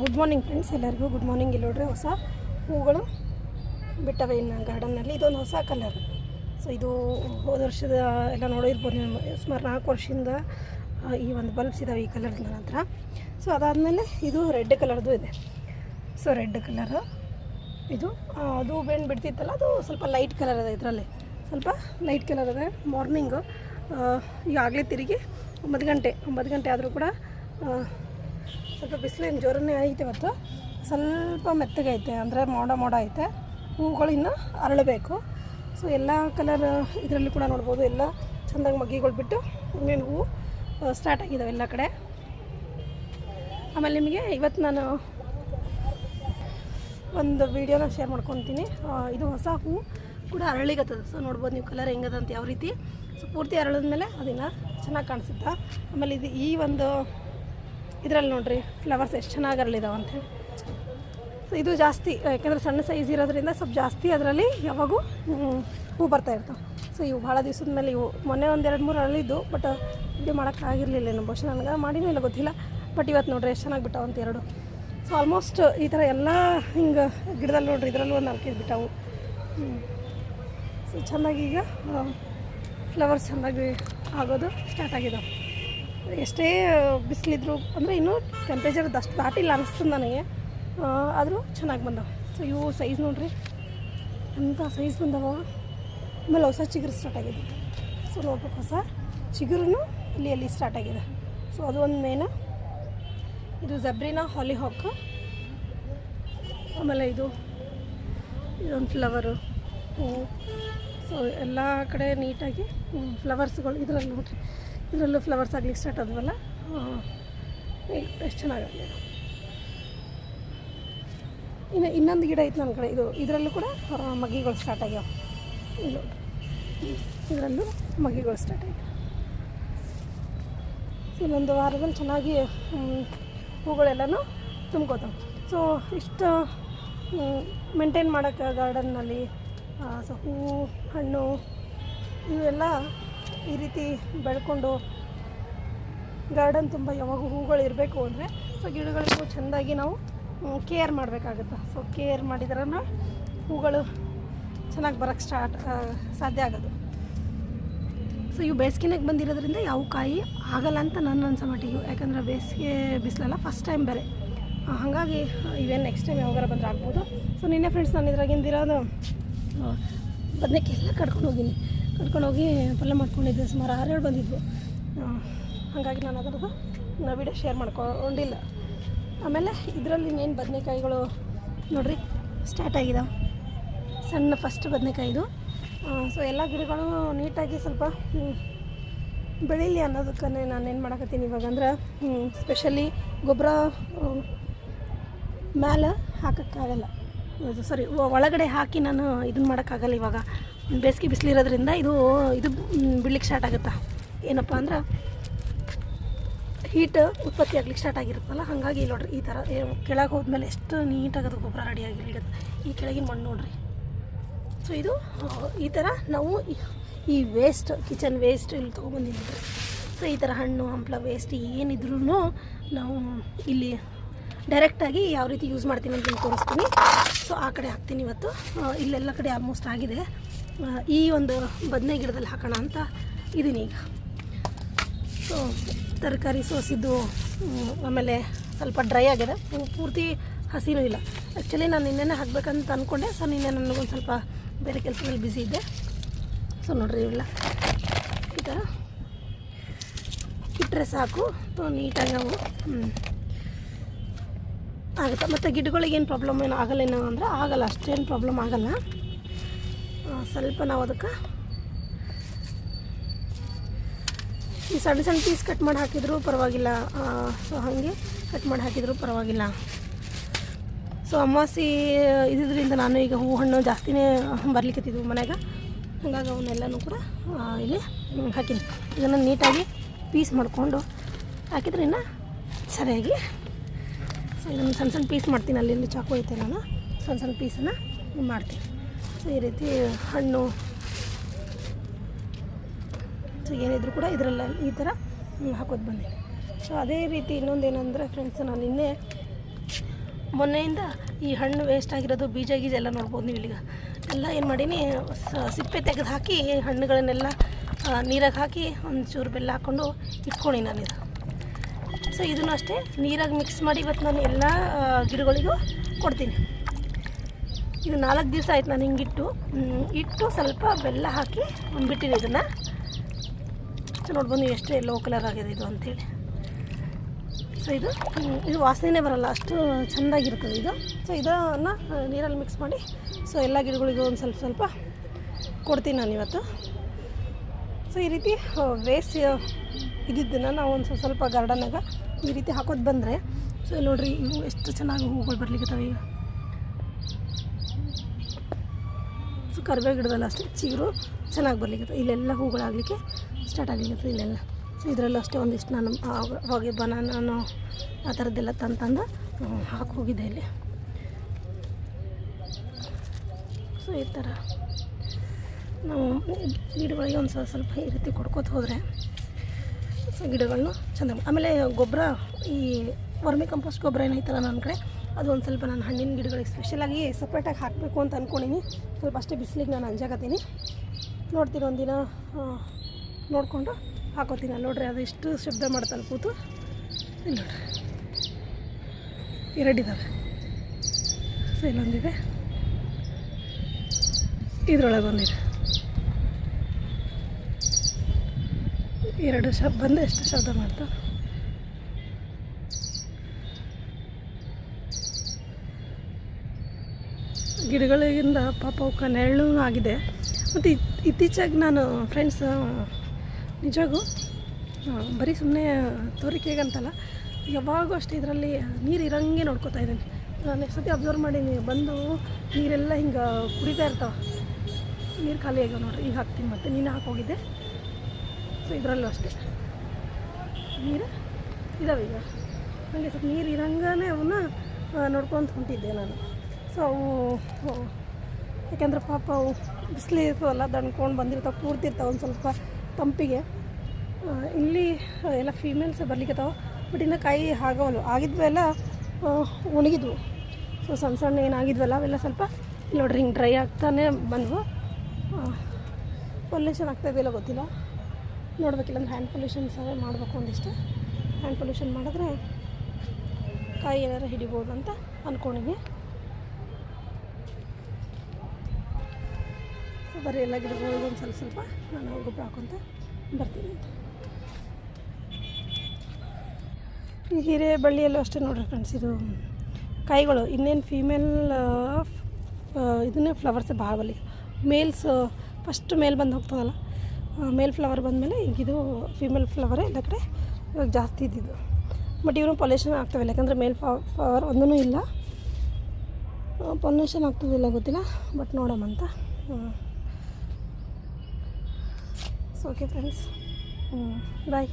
Good morning friends ಎಲ್ಲರಿಗೂ good morning ಇಲ್ಲಿ ಹೊಸ ಹೂಗಳು ಬಿಟ್ಟವೆ ಇನ್ನು ಗಾರ್ಡನ್ನಲ್ಲಿ ಇದೊಂದು ಹೊಸ ಕಲರ್ ಸೊ ಇದು ಹೋದ ವರ್ಷದ ಎಲ್ಲ ನೋಡಿರ್ಬೋದು ನೀವು. ಸುಮಾರು ನಾಲ್ಕು ವರ್ಷದಿಂದ ಈ ಒಂದು ಬಲ್ಬ್ಸ್ ಇದಾವೆ ಈ ಕಲರ್ ನಂತರ ಸೊ ಅದಾದಮೇಲೆ ಇದು ರೆಡ್ ಕಲರ್ದು ಇದೆ. ಸೊ ರೆಡ್ ಕಲರ್ ಇದು ಅದು ಬೆಂಡ್ ಬಿಡ್ತಿತ್ತಲ್ಲ, ಅದು ಸ್ವಲ್ಪ ಲೈಟ್ ಕಲರ್ ಅದ ಇದರಲ್ಲಿ. ಸ್ವಲ್ಪ ಲೈಟ್ ಕಲರ್ ಇದೆ ಮಾರ್ನಿಂಗು ಈಗಾಗಲೇ ತಿರುಗಿ ಒಂಬತ್ತು ಗಂಟೆ ಒಂಬತ್ತು ಗಂಟೆ ಆದರೂ ಕೂಡ ಸ್ವಲ್ಪ ಬಿಸಿಲಿನ ಜೋರನೇ ಐತೆ ಇವತ್ತು. ಸ್ವಲ್ಪ ಮೆತ್ತಗೈತೆ ಅಂದರೆ ಮೋಡ ಮೋಡ ಐತೆ. ಹೂಗಳು ಇನ್ನೂ ಅರಳಬೇಕು. ಸೊ ಎಲ್ಲ ಕಲರ್ ಇದರಲ್ಲಿ ಕೂಡ ನೋಡ್ಬೋದು. ಎಲ್ಲ ಚೆಂದಾಗಿ ಮಗ್ಗಿಗಳು ಬಿಟ್ಟು ಇನ್ನೇನು ಹೂವು ಸ್ಟಾರ್ಟ್ ಆಗಿದ್ದಾವೆ ಎಲ್ಲ ಕಡೆ. ಆಮೇಲೆ ನಿಮಗೆ ಇವತ್ತು ನಾನು ಒಂದು ವೀಡಿಯೋನ ಶೇರ್ ಮಾಡ್ಕೊತೀನಿ. ಇದು ಹೊಸ ಹೂವು ಕೂಡ ಅರಳಿಗತ್ತದ. ಸೊ ನೋಡ್ಬೋದು ನೀವು ಕಲರ್ ಹೆಂಗದಂತ ಯಾವ ರೀತಿ. ಸೊ ಪೂರ್ತಿ ಅರಳಿದ್ಮೇಲೆ ಅದನ್ನು ಚೆನ್ನಾಗಿ ಕಾಣಿಸುತ್ತಾ? ಆಮೇಲೆ ಇದು ಈ ಒಂದು ಇದರಲ್ಲಿ ನೋಡಿರಿ ಫ್ಲವರ್ಸ್ ಎಷ್ಟು ಚೆನ್ನಾಗಿ ಅಂತೇಳಿ ಸೊ ಇದು ಜಾಸ್ತಿ, ಯಾಕೆಂದ್ರೆ ಸಣ್ಣ ಸೈಜ್ ಇರೋದ್ರಿಂದ ಸ್ವಲ್ಪ ಜಾಸ್ತಿ ಅದರಲ್ಲಿ ಯಾವಾಗೂ ಹೂ ಬರ್ತಾ ಇರ್ತಾವೆ. ಸೊ ಇವು ಭಾಳ ದಿವಸದ ಮೇಲೆ ಇವು, ಮೊನ್ನೆ ಒಂದು ಎರಡು ಮೂರು ಅರಳಿದ್ದು ಬಟ್ ವಿಡಿಯೋ ಮಾಡೋಕ್ಕಾಗಿರಲಿಲ್ಲ ಏನು ಬಹುಶಃ ನನಗೆ ಮಾಡಿನೂ ಇಲ್ಲ ಗೊತ್ತಿಲ್ಲ ಬಟ್ ಇವತ್ತು ನೋಡ್ರಿ ಎಷ್ಟು ಚೆನ್ನಾಗಿ ಬಿಟ್ಟಾವಂತ ಎರಡು. ಸೊ ಆಲ್ಮೋಸ್ಟ್ ಈ ಥರ ಎಲ್ಲ ಹಿಂಗೆ ಗಿಡದಲ್ಲಿ ನೋಡ್ರಿ, ಇದರಲ್ಲೂ ಒಂದು ನಾಲ್ಕೈದು ಬಿಟ್ಟಾವು. ಸೊ ಚೆನ್ನಾಗಿ ಈಗ ಫ್ಲವರ್ಸ್ ಚೆನ್ನಾಗಿ ಆಗೋದು ಸ್ಟಾರ್ಟ್ ಆಗಿದಾವೆ. ಎಷ್ಟೇ ಬಿಸಿಲಿದ್ರು ಅಂದರೆ ಇನ್ನೂ ಟೆಂಪ್ರೇಚರ್ ಅಷ್ಟು ದಾಟಿಲ್ಲ ಅನಿಸ್ತದೆ ನನಗೆ. ಆದರೂ ಚೆನ್ನಾಗಿ ಬಂದವು. ಸೊ ಇವು ಸೈಜ್ ನೋಡ್ರಿ. ಅಂಥ ಸೈಜ್ ಬಂದವ? ಆಮೇಲೆ ಹೊಸ ಚಿಗುರು ಸ್ಟಾರ್ಟ್ ಆಗಿದೆ. ಸೊ ನೋಡ್ಬೇಕು ಹೊಸ ಚಿಗುರು ಇಲ್ಲಿ ಅಲ್ಲಿ ಸ್ಟಾರ್ಟ್ ಆಗಿದೆ. ಸೊ ಅದು ಒಂದು ಮೇನ ಇದು ಜಬ್ರಿನಾ ಹಾಲಿ ಹಾಕ್ ಆಮೇಲೆ ಇದು ಇದೊಂದು ಫ್ಲವರು ಹೂವು ಸೊ ಎಲ್ಲ ಕಡೆ ನೀಟಾಗಿ ಫ್ಲವರ್ಸ್ಗಳು ಇದರಲ್ಲಿ ನೋಡ್ರಿ. ಇದರಲ್ಲೂ ಫ್ಲವರ್ಸ್ ಆಗ್ಲಿಕ್ಕೆ ಸ್ಟಾರ್ಟ್ ಆದವಲ್ಲ? ಎಷ್ಟು ಚೆನ್ನಾಗಿದೆ ಇನ್ನು ಇನ್ನೊಂದು ಗಿಡ ಐತೆ ನನ್ನ ಕಡೆ. ಇದು, ಇದರಲ್ಲೂ ಕೂಡ ಮಗಿಗಳು ಸ್ಟಾರ್ಟ್ ಆಗ್ಯಾವ. ಇದು ಇದರಲ್ಲೂ ಮಗ್ಗಿಗಳು ಸ್ಟಾರ್ಟ್ ಆಗ್ಯಾವ ಇನ್ನೊಂದು ವಾರದಲ್ಲಿ ಚೆನ್ನಾಗಿ ಹೂಗಳೆಲ್ಲನೂ ತುಂಬ್ಕೋತಾವೆ. ಸೊ, ಇಷ್ಟು ಮೇಂಟೈನ್ ಮಾಡೋಕ್ಕೆ ಗಾರ್ಡನ್ನಲ್ಲಿ ಸೊ ಹೂವು ಹಣ್ಣು, ಇವೆಲ್ಲ ಈ ರೀತಿ ಬೆಳ್ಕೊಂಡು ಗಾರ್ಡನ್ ತುಂಬ ಯಾವಾಗ ಹೂಗಳು ಇರಬೇಕು ಅಂದರೆ ಸೊ ಗಿಡಗಳಿಗೂ ಚೆಂದಾಗಿ ನಾವು ಕೇರ್ ಮಾಡಬೇಕಾಗುತ್ತೆ. ಸೊ ಕೇರ್ ಮಾಡಿದ್ರೆ ಹೂಗಳು ಚೆನ್ನಾಗಿ ಬರೋಕ್ಕೆ ಸ್ಟಾರ್ಟ್ ಸಾಧ್ಯ ಆಗೋದು. ಸೊ ಇವು ಬೇಸಿಗೆನಾಗ ಬಂದಿರೋದ್ರಿಂದ ಯಾವ ಕಾಯಿ ಆಗಲ್ಲ ಅಂತ ನನ್ನ ಅನ್ಸೋ ಮಟ್ಟಿಗೆ. ಯಾಕಂದರೆ ಬೇಸಿಗೆ ಬಿಸಿಲಲ್ಲ ಫಸ್ಟ್ ಟೈಮ್ ಬೇರೆ. ಹಾಗಾಗಿ, ಇವೇನು ನೆಕ್ಸ್ಟ್ ಟೈಮ್ ಯಾವಾಗಾರ ಬಂದರೆ ಆಗ್ಬೋದು. ಸೊ ನಿನ್ನೆ ಫ್ರೆಂಡ್ಸ್ ನಾನು ಇದ್ರಾಗಿಂದಿರೋದು ಬದನೆಕ್ಕೆಲ್ಲ ಕಡ್ಕೊಂಡು ಹೋಗೀನಿ. ಕಡ್ಕೊಂಡು ಹೋಗಿ ಪಲ್ಯ ಮಾಡ್ಕೊಂಡಿದ್ದೆ, ಸುಮಾರು ಆರೇಳು ಬಂದಿದ್ವು. ಹಾಗಾಗಿ ನಾನು ಅದರದ್ದು ವಿಡಿಯೋ ಶೇರ್ ಮಾಡ್ಕೊಂಡಿಲ್ಲ. ಆಮೇಲೆ ಇದರಲ್ಲಿ ಇನ್ನೇನು ಬದನೆಕಾಯಿಗಳು ನೋಡ್ರಿ ಸ್ಟಾರ್ಟ್ ಆಗಿದಾವೆ. ಸಣ್ಣ ಫಸ್ಟ್ ಬದನೆಕಾಯಿದು. ಸೊ ಎಲ್ಲ ಗಿಡಗಳು ನೀಟಾಗಿ ಸ್ವಲ್ಪ ಬೆಳೀಲಿ ಅನ್ನೋದಕ್ಕೆ ನಾನು ಏನು ಮಾಡಕತ್ತೀನಿ ಇವಾಗ ಅಂದ್ರೆ ಸ್ಪೆಷಲಿ ಗೊಬ್ಬರ ಮ್ಯಾಲೆ ಹಾಕೋಕ್ಕಾಗಲ್ಲ. ಸಾರಿ ಒಳಗಡೆ ಹಾಕಿ ನಾನು ಇದನ್ನ ಮಾಡೋಕ್ಕಾಗಲ್ಲ ಇವಾಗ. ಬೇಸಿಗೆ ಬಿಸಿಲಿರೋದ್ರಿಂದ ಇದು ಇದು ಬಿಡ್ಲಿಕ್ಕೆ ಸ್ಟಾರ್ಟ್ ಆಗುತ್ತಾ? ಏನಪ್ಪ ಅಂದ್ರೆ ಹೀಟ್ ಉತ್ಪತ್ತಿ ಆಗ್ಲಿಕ್ಕೆ ಸ್ಟಾರ್ಟ್ ಆಗಿರುತ್ತಲ್ಲ, ಹಾಗಾಗಿ ನೋಡ್ರಿ ಈ ಥರ ಕೆಳಗೆ ಹೋದ್ಮೇಲೆ ಎಷ್ಟು ನೀಟಾಗದು ಗೊಬ್ಬರ ರೆಡಿ ಆಗಿರ್ಲಿಕ್ಕೆ ಈ ಕೆಳಗಿನ ಮಣ್ಣು ನೋಡ್ರಿ. ಸೊ ಇದು, ಈ ಥರ ನಾವು ಈ- ವೇಸ್ಟ್ ಕಿಚನ್ ವೇಸ್ಟ್ ಇಲ್ಲಿ ತೊಗೊಬಂದಿದ್ದೀವಿ. ಸೊ ಈ ಥರ ಹಣ್ಣು, ಹಂಪ್ಲ ವೇಸ್ಟ್ ಏನಿದ್ರೂ ನಾವು ಇಲ್ಲಿ ಡೈರೆಕ್ಟಾಗಿ ಯಾವ ರೀತಿ ಯೂಸ್ ಮಾಡ್ತೀನಿ ಅಂತ ತೋರಿಸ್ತೀನಿ. ಸೊ ಆ ಕಡೆ ಹಾಕ್ತೀನಿ ಇವತ್ತು. ಇಲ್ಲೆಲ್ಲ ಕಡೆ ಆಲ್ಮೋಸ್ಟ್ ಆಗಿದೆ. ಈ ಒಂದು ಬದನೆ ಗಿಡದಲ್ಲಿ ಹಾಕೋಣ ಅಂತ ಇದ್ದೀನಿ ಈಗ. ಸೊ ತರಕಾರಿ ಸೋಸಿದ್ದು ಆಮೇಲೆ ಸ್ವಲ್ಪ ಡ್ರೈ ಆಗಿದೆ. ಪೂರ್ತಿ ಹಸಿನೂ ಇಲ್ಲ. ಆ್ಯಕ್ಚುಲಿ ನಾನು ನಿನ್ನೆನೇ ಹಾಕ್ಬೇಕಂತ ಅಂದ್ಕೊಂಡೆ ಸೊ ನಿನ್ನೆ ನನಗೊಂದು ಸ್ವಲ್ಪ ಬೇರೆ ಕೆಲಸದಲ್ಲಿ ಬ್ಯುಸಿ ಇದ್ದೆ. ಸೊ ನೋಡ್ರಿ ಇವೆಲ್ಲ. ಈ ಥರ ಇಟ್ಟರೆ ಸಾಕು. ಸೊ ನೀಟಾಗಿ ಹ್ಮ್, ಆಗುತ್ತೆ? ಮತ್ತು ಗಿಡಗಳಿಗೆ ಏನು ಪ್ರಾಬ್ಲಮ್ ಏನು ಆಗಲ್ಲೇನೋ ಅಂದರೆ ಆಗಲ್ಲ. ಅಷ್ಟೇನು ಪ್ರಾಬ್ಲಮ್ ಆಗಲ್ಲ. ಸ್ವಲ್ಪ ನಾವು ಅದಕ್ಕೆ ಈ ಸಣ್ಣ ಸಣ್ಣ ಪೀಸ್ ಕಟ್ ಮಾಡಿ ಹಾಕಿದ್ರು ಪರವಾಗಿಲ್ಲ. ಸೊ ಹಾಗೆ ಕಟ್ ಮಾಡಿ ಹಾಕಿದ್ರು ಪರವಾಗಿಲ್ಲ. ಸೊ ಅಮಾವಾಸ್ಯೆ ಇದ್ರಿಂದ ನಾನು ಈಗ ಹೂ ಹಣ್ಣು ಜಾಸ್ತಿನೇ ಬರ್ಲಿಕ್ಕತ್ತಿದ್ವು ಮನೆಯಾಗ. ಹಾಗಾಗಿ ಅವನ್ನೆಲ್ಲನೂ ಕೂಡ ಇಲ್ಲಿ ಹಾಕೀನಿ ಇದನ್ನು ನೀಟಾಗಿ ಪೀಸ್ ಮಾಡಿಕೊಂಡು ಹಾಕಿದ್ರೆ ಇನ್ನು ಸರಿಯಾಗಿ ಸೊ ಇದನ್ನು ಸಣ್ಣ ಸಣ್ಣ ಪೀಸ್ ಮಾಡ್ತೀನಿ. ಅಲ್ಲಿ ಚಾಕು ಐತೆ ನಾನು. ಸಣ್ಣ ಸಣ್ಣ ಪೀಸನ್ನು ಮಾಡ್ತೀನಿ. ಸೊ ಈ ರೀತಿ ಹಣ್ಣು ಸೊ ಏನಿದ್ರು ಕೂಡ ಇದರಲ್ಲ ಈ ಥರ ಹಾಕೋದು ಬಂದೆ ಸೊ ಅದೇ ರೀತಿ ಇನ್ನೊಂದು ಏನಂದರೆ ಫ್ರೆಂಡ್ಸ್ ನಾನು ನಿನ್ನೆ ಮೊನ್ನೆಯಿಂದ ಈ ಹಣ್ಣು ವೇಸ್ಟ್ ಆಗಿರೋದು, ಬೀಜ ಗೀಜ ಎಲ್ಲ ನೋಡ್ಬೋದು ನೀವು ಇಲ್ಲಿಗ. ಎಲ್ಲ ಏನು ಮಾಡೀನಿ ಸಿಪ್ಪೆ ತೆಗೆದು ಹಾಕಿ ಹಣ್ಣುಗಳನ್ನೆಲ್ಲ ನೀರಾಗೆ ಹಾಕಿ ಒಂದು ಚೂರು ಬೆಲ್ಲ ಹಾಕ್ಕೊಂಡು ಇಟ್ಕೊಂಡು ನಾನಿದು ಸೊ ಇದನ್ನು ಅಷ್ಟೇ ನೀರಾಗಿ ಮಿಕ್ಸ್ ಮಾಡಿ ಇವತ್ತು ನಾನು ಎಲ್ಲ ಗಿಡಗಳಿಗೂ ಕೊಡ್ತೀನಿ. ಇದು ನಾಲ್ಕು ದಿವಸ ಆಯ್ತು ನಾನು ಹಿಂಗಿಟ್ಟು. ಇಟ್ಟು ಸ್ವಲ್ಪ ಬೆಲ್ಲ ಹಾಕಿ ಬಿಟ್ಟಿನಿ ಇದನ್ನು. ನೋಡ್ಬೋದು ಎಷ್ಟು ಎಲ್ಲೋ ಕಲರ್ ಆಗಿದೆ ಇದು ಅಂತೇಳಿ. ಸೊ ಇದು ಇದು ವಾಸನೆ ಬರಲ್ಲ, ಅಷ್ಟು ಚೆಂದಾಗಿರ್ತದೆ ಇದು. ಸೊ ಇದನ್ನು ನೀರಲ್ಲಿ ಮಿಕ್ಸ್ ಮಾಡಿ ಸೊ ಎಲ್ಲ ಗಿಡಗಳಿಗೂ ಒಂದು ಸ್ವಲ್ಪ ಸ್ವಲ್ಪ ಕೊಡ್ತೀನಿ ನಾನು ಇವತ್ತು. ಸೊ ಈ ರೀತಿ ವೇಸ್ಟ್ ಇದ್ದಿದ್ದನ್ನು ನಾವು ಒಂದು ಸ್ವಲ್ಪ ಸ್ವಲ್ಪ ಈ ರೀತಿ ಹಾಕೋದು ಬಂದರೆ ಸೊ ನೋಡ್ರಿ, ಇವು ಎಷ್ಟು ಚೆನ್ನಾಗಿ ಹೂಗಳು ಬರಲಿಕ್ಕೆ ಈಗ. ಸೊ ಕರಿಬೇವು ಗಿಡದಲ್ಲಿ ಅಷ್ಟೇ ಚಿಗುರು ಚೆನ್ನಾಗಿ ಬರ್ಲಿಕ್ಕೆ ಇಲ್ಲೆಲ್ಲ ಹೂಗಳಾಗಲಿಕ್ಕೆ ಸ್ಟಾರ್ಟ್ ಆಗಲಿಕ್ಕೆ ಇಲ್ಲೆಲ್ಲ. ಸೊ ಇದರಲ್ಲೂ ಅಷ್ಟೇ ಒಂದಿಷ್ಟು ನಾನು ಹೋಗಿ ಬನಾನು ಆ ಥರದ್ದೆಲ್ಲ ತಂತಂದು ಹಾಕಿ ಹೋಗಿದ್ದೆ ಇಲ್ಲಿ. ಸೊ ಈ ಥರ. ನಾವು ಗಿಡಗಳಿಗೆ ಒಂದು ಸ್ವಲ್ಪ ಸ್ವಲ್ಪ ಈ ರೀತಿ ಕೊಡ್ಕೋತ ಹೋದರೆ, ಸೊ ಗಿಡಗಳನ್ನು ಚೆಂದ ಆಮೇಲೆ ಗೊಬ್ಬರ ಈ ವರ್ಮಿ ಕಂಪೋಸ್ಟ್ ಗೊಬ್ಬರ ಏನೈತಲ್ಲ ನನ್ನ ಕಡೆ ಅದು ಒಂದು ಸ್ವಲ್ಪ ನಾನು ಹಣ್ಣಿನ ಗಿಡಗಳಿಗೆ ಸ್ಪೆಷಲಾಗಿ ಸಪ್ರೇಟಾಗಿ ಹಾಕಬೇಕು ಅಂತ ಅಂದ್ಕೊಂಡಿನಿ ಸ್ವಲ್ಪ ಅಷ್ಟೇ ಬಿಸಿಲಿಗೆ ನಾನು ಅಂಜಾಕತ್ತೀನಿ. ನೋಡ್ತೀನಿ ಒಂದಿನ ನೋಡಿಕೊಂಡು ಹಾಕೋತೀನಿ. ಅಲ್ಲಿ ನೋಡ್ರಿ ಅದು ಎಷ್ಟು ಶಬ್ದ ಮಾಡ್ತಾನೆ ಕೂತು. ಇಲ್ಲಿ ನೋಡ್ರಿ. ಎರಡಿದ್ದಾವೆ ಸೊ ಇಲ್ಲೊಂದಿದೆ. ಇದ್ರೊಳಗೆ ಒಂದಿದೆ. ಎರಡು ಶಬ್ ಬಂದು ಎಷ್ಟು ಶಬ್ದ ಮಾಡ್ತಾವೆ ಗಿಡಗಳಿಂದ ಪಾಪ ಅವಕ್ಕೆ ನೆರಳು ಆಗಿದೆ. ಮತ್ತು ಇತ್ತೀಚೆಗೆ ನಾನು ಫ್ರೆಂಡ್ಸ್ ನಿಜವಾಗೂ ಬರೀ ಸುಮ್ಮನೆ ತೋರಿಕೆಗಂತಲ್ಲ, ಯಾವಾಗೂ ಅಷ್ಟೇ ಇದರಲ್ಲಿ ನೀರು ಇರೋಂಗೆ ನೋಡ್ಕೊತಾ ಇದ್ದೀನಿ. ನಾನು ಎಷ್ಟು ಸತಿ ಅಬ್ಸರ್ವ್ ಮಾಡೀನಿ, ಬಂದು ನೀರೆಲ್ಲ ಹಿಂಗೆ ಕುಡಿತಾ ಇರ್ತಾವೆ. ನೀರು ಖಾಲಿ ಆಗ್ಯಾವ ನೋಡ್ರಿ, ಈಗ ಹಾಕ್ತೀನಿ ಮತ್ತೆ ನೀನು ಹಾಕೋಗಿದ್ದೆ ಸೊ ಇದರಲ್ಲೂ ಅಷ್ಟೇ. ನೀರು ಇದಾವೆ ಈಗ. ಹಂಗೆ ಸ್ವಲ್ಪ ನೀರು ಇರಂಗನೇ ಅವನ್ನ ನೋಡ್ಕೊತ ಹೊಂಟಿದ್ದೆ ನಾನು. ಸೊ ಅವು ಯಾಕೆಂದ್ರೆ ಪಾಪ ಅವು ಬಿಸಿಲು ಇರ್ತದಲ್ಲ ದಣ್ಕೊಂಡು ಬಂದಿರ್ತಾವೆ ಕೂರ್ತಿರ್ತಾವೆ ಒಂದು ಸ್ವಲ್ಪ ತಂಪಿಗೆ. ಇಲ್ಲಿ ಎಲ್ಲ ಫೀಮೇಲ್ಸ್ ಬರ್ಲಿಕ್ಕತ್ತಾವೆ ಬಟ್ ಇನ್ನು ಕಾಯಿ ಆಗವಲ್ಲ ಆಗಿದ್ವೆಲ್ಲ ಒಣಗಿದ್ವು. ಸೊ ಸಣ್ಣ ಸಣ್ಣ ಏನಾಗಿದ್ವಲ್ಲ, ಅವೆಲ್ಲ ಸ್ವಲ್ಪ ನೋಡ್ರಿ, ಹಿಂಗೆ ಡ್ರೈ ಆಗ್ತಾನೆ ಬಂದವು. ಪೊಲ್ಯೂಷನ್ ಆಗ್ತಾಯಿದೆಯಲ್ಲ ಗೊತ್ತಿಲ್ಲ. ನೋಡ್ಬೇಕಿಲ್ಲ, ಅಂದ್ರೆ ಹ್ಯಾಂಡ್ ಪೊಲ್ಯೂಷನ್ ಸಹ ಮಾಡಬೇಕು ಒಂದಿಷ್ಟು. ಹ್ಯಾಂಡ್ ಪೊಲ್ಯೂಷನ್ ಮಾಡಿದ್ರೆ ಕಾಯಿ ಏನಾರು ಹಿಡಿಬೋದು ಅಂತ ಅಂದ್ಕೊಂಡಿದ್ದೆ ಬರೀ ಎಲ್ಲ ಗಿಡಗಳಿಗೂ ಒಂದು ಸ್ವಲ್ಪ ಸ್ವಲ್ಪ ನಾನು ಗೊಬ್ಬರ ಹಾಕೊತ ಬರ್ತೀನಿ ಅಂತ. ಈ ಹೀರೆ ಬಳ್ಳಿಯಲ್ಲೂ ಅಷ್ಟೇ ನೋಡ್ರಿ ಫ್ರೆಂಡ್ಸ್ ಇದು ಕಾಯಿಗಳು. ಇನ್ನೇನು ಫೀಮೇಲ್ ಇದನ್ನೇ ಫ್ಲವರ್ಸ್ ಭಾಳ ಬಲ್ಲಿ ಮೇಲ್ಸ್ ಫಸ್ಟ್ ಮೇಲ್ ಬಂದು ಹೋಗ್ತದಲ್ಲ ಮೇಲ್ ಫ್ಲವರ್ ಬಂದಮೇಲೆ ಈಗ ಇದು ಫೀಮೇಲ್ ಫ್ಲವರೇ ಎಲ್ಲ ಕಡೆ ಇವಾಗ ಜಾಸ್ತಿ ಇದ್ದಿದ್ದು ಬಟ್ ಇವನು ಪೊಲ್ಯೂಷನ್ ಆಗ್ತಾವಲ್ಲ ಯಾಕಂದರೆ ಮೇಲ್ ಫ್ಲವರ್ ಒಂದೂ ಇಲ್ಲ. ಪೊಲ್ಯೂಷನ್ ಆಗ್ತದಿಲ್ಲ ಗೊತ್ತಿಲ್ಲ ಬಟ್ ನೋಡೋಮಂತ ಸೊ ಓಕೆ ಫ್ರೆಂಡ್ಸ್ ಬಾಯ್